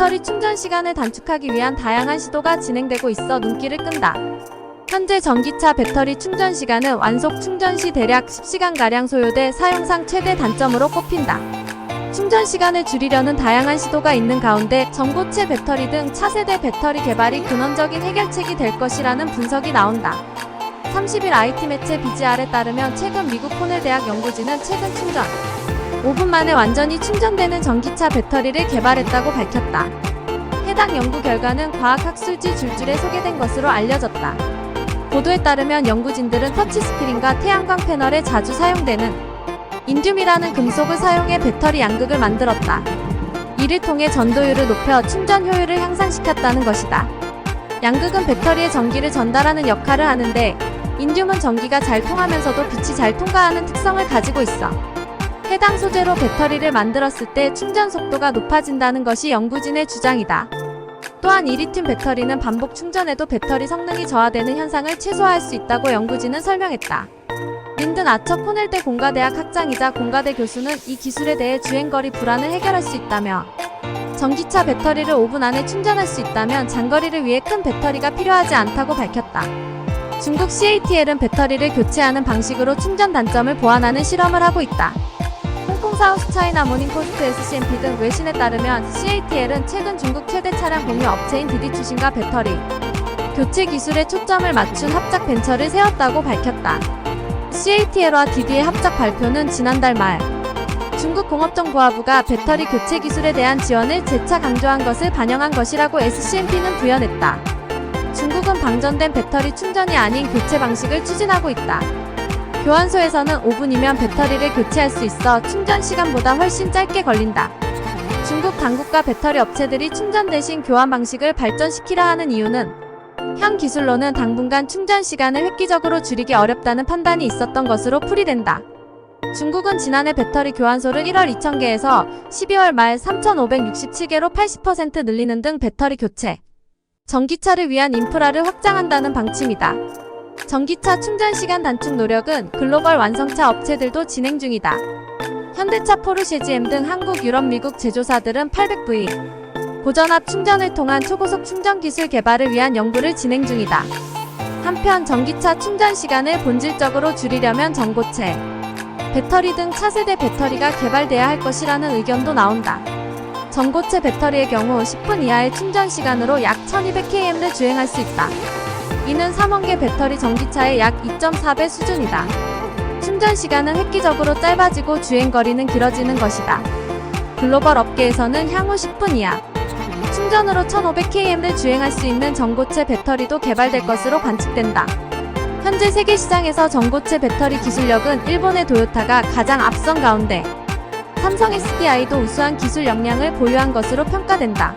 배터리 충전 시간을 단축하기 위한 다양한 시도가 진행되고 있어 눈길을 끈다. 현재 전기차 배터리 충전 시간은 완속 충전 시 대략 10시간가량 소요돼 사용상 최대 단점으로 꼽힌다. 충전 시간을 줄이려는 다양한 시도가 있는 가운데 전고체 배터리 등 차세대 배터리 개발이 근원적인 해결책이 될 것이라는 분석이 나온다. 30일 IT 매체 BGR에 따르면 최근 미국 코넬 대학 연구진은 최근 충전 5분 만에 완전히 충전되는 전기차 배터리를 개발했다고 밝혔다. 해당 연구 결과는 과학학술지 줄줄에 소개된 것으로 알려졌다. 보도에 따르면 연구진들은 터치스크린과 태양광 패널에 자주 사용되는 인듐이라는 금속을 사용해 배터리 양극을 만들었다. 이를 통해 전도율을 높여 충전 효율을 향상시켰다는 것이다. 양극은 배터리에 전기를 전달하는 역할을 하는데 인듐은 전기가 잘 통하면서도 빛이 잘 통과하는 특성을 가지고 있어. 해당 소재로 배터리를 만들었을 때 충전 속도가 높아진다는 것이 연구진의 주장이다. 또한 이 리튬 배터리는 반복 충전에도 배터리 성능이 저하되는 현상을 최소화할 수 있다고 연구진은 설명했다. 린든 아처 코넬대 공가대학 학장이자 공가대 교수는 이 기술에 대해 주행거리 불안을 해결할 수 있다며 전기차 배터리를 5분 안에 충전할 수 있다면 장거리를 위해 큰 배터리가 필요하지 않다고 밝혔다. 중국 CATL은 배터리를 교체하는 방식으로 충전 단점을 보완하는 실험을 하고 있다. 사우스 차이나 모닝포스트 SCMP 등 외신에 따르면 CATL은 최근 중국 최대 차량 공유 업체인 디디 추신과 배터리 교체 기술에 초점을 맞춘 합작 벤처를 세웠다고 밝혔다. CATL과 DD의 합작 발표는 지난달 말 중국 공업정보화부가 배터리 교체 기술에 대한 지원을 재차 강조한 것을 반영한 것이라고 SCMP는 부연했다. 중국은 방전된 배터리 충전이 아닌 교체 방식을 추진하고 있다. 교환소에서는 5분이면 배터리를 교체할 수 있어 충전 시간보다 훨씬 짧게 걸린다. 중국 당국과 배터리 업체들이 충전 대신 교환 방식을 발전시키려 하는 이유는 현 기술로는 당분간 충전 시간을 획기적으로 줄이기 어렵다는 판단이 있었던 것으로 풀이된다. 중국은 지난해 배터리 교환소를 1월 2,000개에서 12월 말 3,567개로 80% 늘리는 등 배터리 교체, 전기차를 위한 인프라를 확장한다는 방침이다. 전기차 충전 시간 단축 노력은 글로벌 완성차 업체들도 진행 중이다. 현대차 포르쉐 GM 등 한국, 유럽, 미국 제조사들은 800V 고전압 충전을 통한 초고속 충전 기술 개발을 위한 연구를 진행 중이다. 한편 전기차 충전 시간을 본질적으로 줄이려면 전고체, 배터리 등 차세대 배터리가 개발돼야 할 것이라는 의견도 나온다. 전고체 배터리의 경우 10분 이하의 충전 시간으로 약 1200km를 주행할 수 있다. 이는 3원계 배터리 전기차의 약 2.4배 수준이다. 충전 시간은 획기적으로 짧아지고 주행 거리는 길어지는 것이다. 글로벌 업계에서는 향후 10분 이하 충전으로 1500km를 주행할 수 있는 전고체 배터리도 개발될 것으로 관측된다. 현재 세계 시장에서 전고체 배터리 기술력은 일본의 도요타가 가장 앞선 가운데 삼성 SDI도 우수한 기술 역량을 보유한 것으로 평가된다.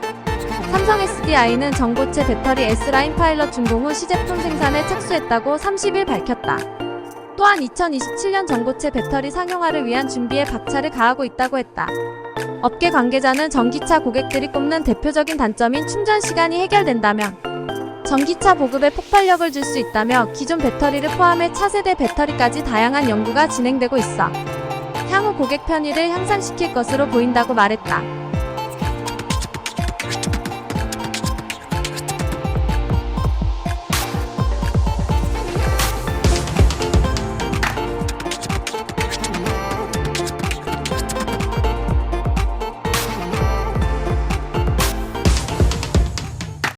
삼성 SDI는 전고체 배터리 S라인 파일럿 준공 후 시제품 생산에 착수했다고 30일 밝혔다. 또한 2027년 전고체 배터리 상용화를 위한 준비에 박차를 가하고 있다고 했다. 업계 관계자는 전기차 고객들이 꼽는 대표적인 단점인 충전 시간이 해결된다면 전기차 보급에 폭발력을 줄 수 있다며 기존 배터리를 포함해 차세대 배터리까지 다양한 연구가 진행되고 있어 향후 고객 편의를 향상시킬 것으로 보인다고 말했다.